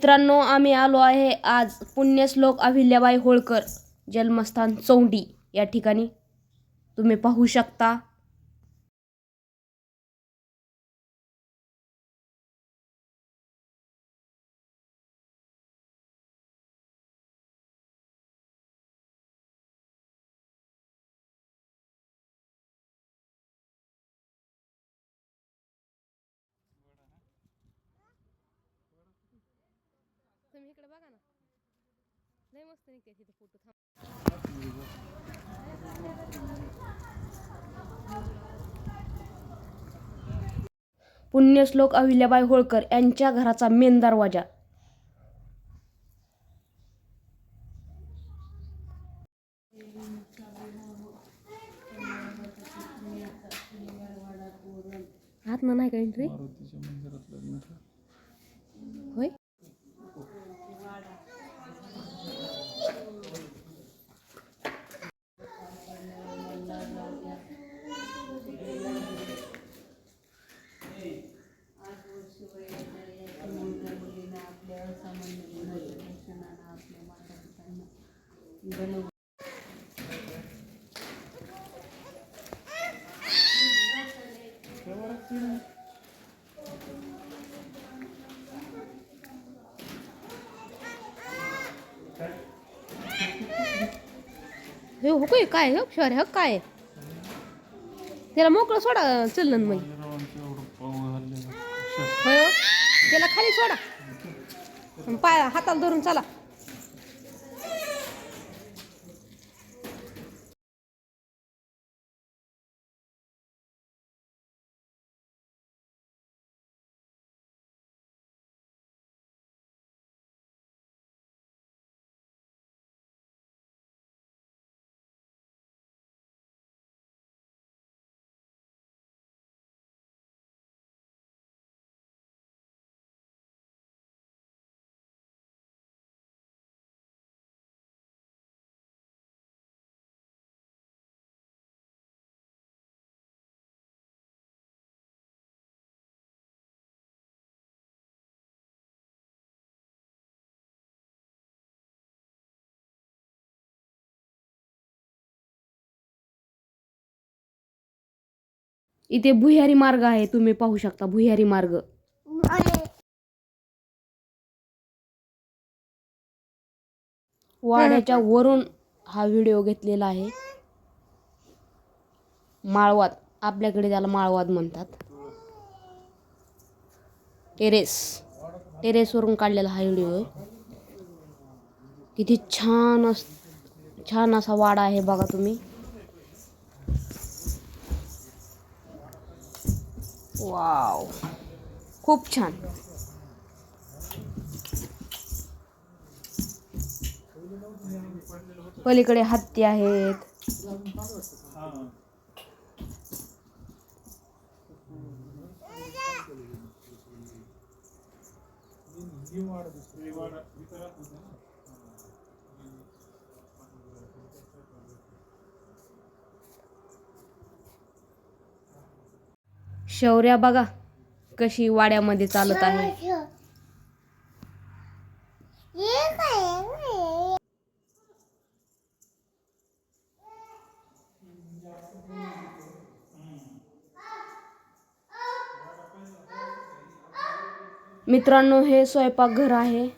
मित्रांनो आम्ही आलो आहे आज पुण्यश्लोक अहिल्याबाई होळकर जन्मस्थान चौंडी. या ठिकाणी तुम्ही पाहू शकता. तुम्ही इकडे बघा ना. लय मस्त निघते तिथे फोटो पुण्यश्लोक अहिल्याबाई होळकर यांच्या घराचा मेन दरवाजा. आत ना नाही का एंट्री होय? हे हो काय काय हो शहर हो काय त्याला मोकळं सोडा चलन मग होय हो. त्याला खाली सोडा. पाय हाताला धरून चला. इथे भुयारी मार्ग आहे तुम्ही पाहू शकता भुयारी मार्ग. वाड्याच्या वरून हा व्हिडिओ घेतलेला आहे. माळवाद. आपल्याकडे त्याला माळवाद म्हणतात. टेरेस. टेरेसवरून काढलेला हा व्हिडिओ आहे. किती छान अस छान असा वाडा आहे बघा तुम्ही. वाव खूप छान. पलीकडे हत्ती आहेत. शौर्या बघा कशी वाड्यामध्ये चालत आहे. मित्रांनो हे स्वयंपाकघर आहे.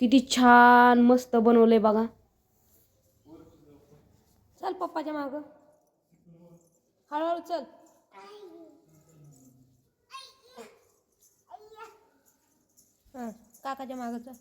किती छान मस्त बनवलंय बघा. चल पप्पाच्या माग. हळूहळू चल. हां काकाच्या मागचा.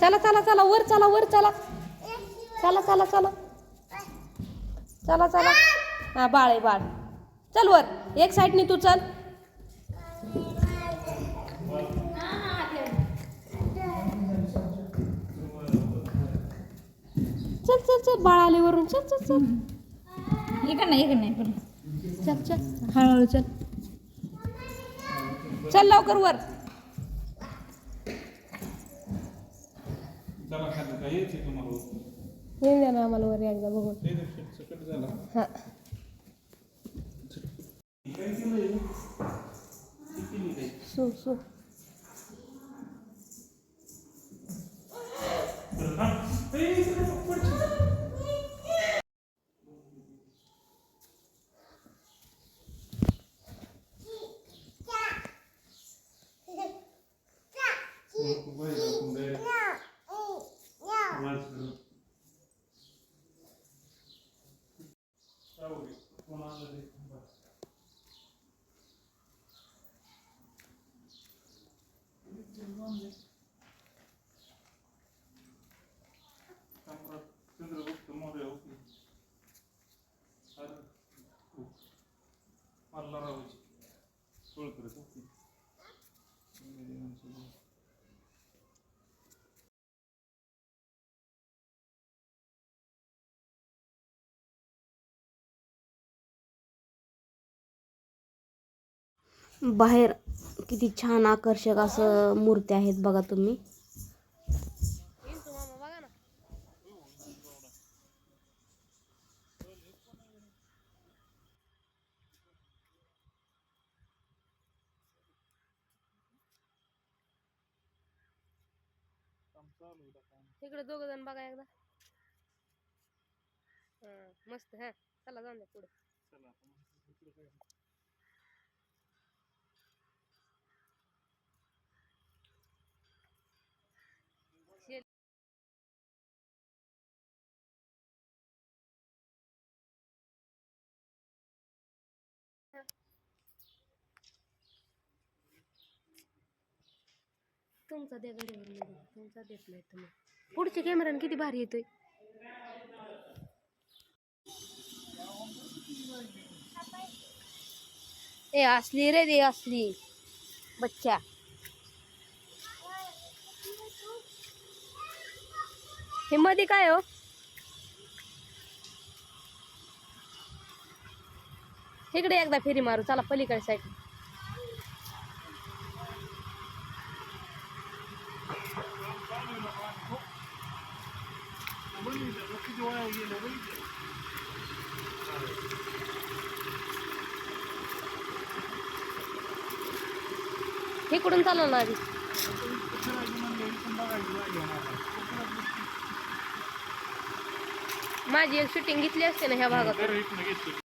चला चला चला वर चला वर चला. चला चला चला. चला चला. हा बाळ आहे बाळ. चल वर. एक साईडनी तू चल. चल चल चल बाळ आले वरून चल चल चल. इकडं नाही इकडं नाही पण चल चल. हळूहळू चल. चल लवकर वर. येऊन द्या ना आम्हाला वर एकदा बघून. हा. सू सू. नको बाहेर बाहेर किती छान आकर्षक असं मूर्त्या आहेत बघा तुम्ही. इकडे दोघ जण बघा एकदा. मस्त हा. चला जाऊन द्या पुढे. तुमचा द्या घडीवर तुमचा देत नाही तुम्ही. पुढच्या कॅमेराने किती भारी येतोय. ए असली रे दे असली. बच्चा. हे मध्ये काय हो? इकडे एकदा फेरी मारू चला पलीकडे साईड किती वया गेलं बघितलं इकडून चालू ना आधी. माझी एक शूटिंग घेतली असते ना ह्या भागात.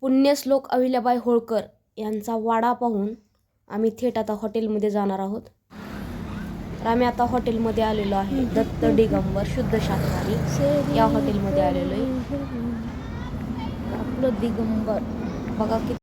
पुण्यश्लोक अहिल्याबाई होळकर यांचा वाडा पाहून आम्ही थेट आता हॉटेलमध्ये जाणार आहोत. तर आम्ही आता हॉटेलमध्ये आलेलो आहे. दत्त दिगंबर शुद्ध शाकाहारी या हॉटेलमध्ये आलेलो आहे. आपलं दिगंबर. बघा किती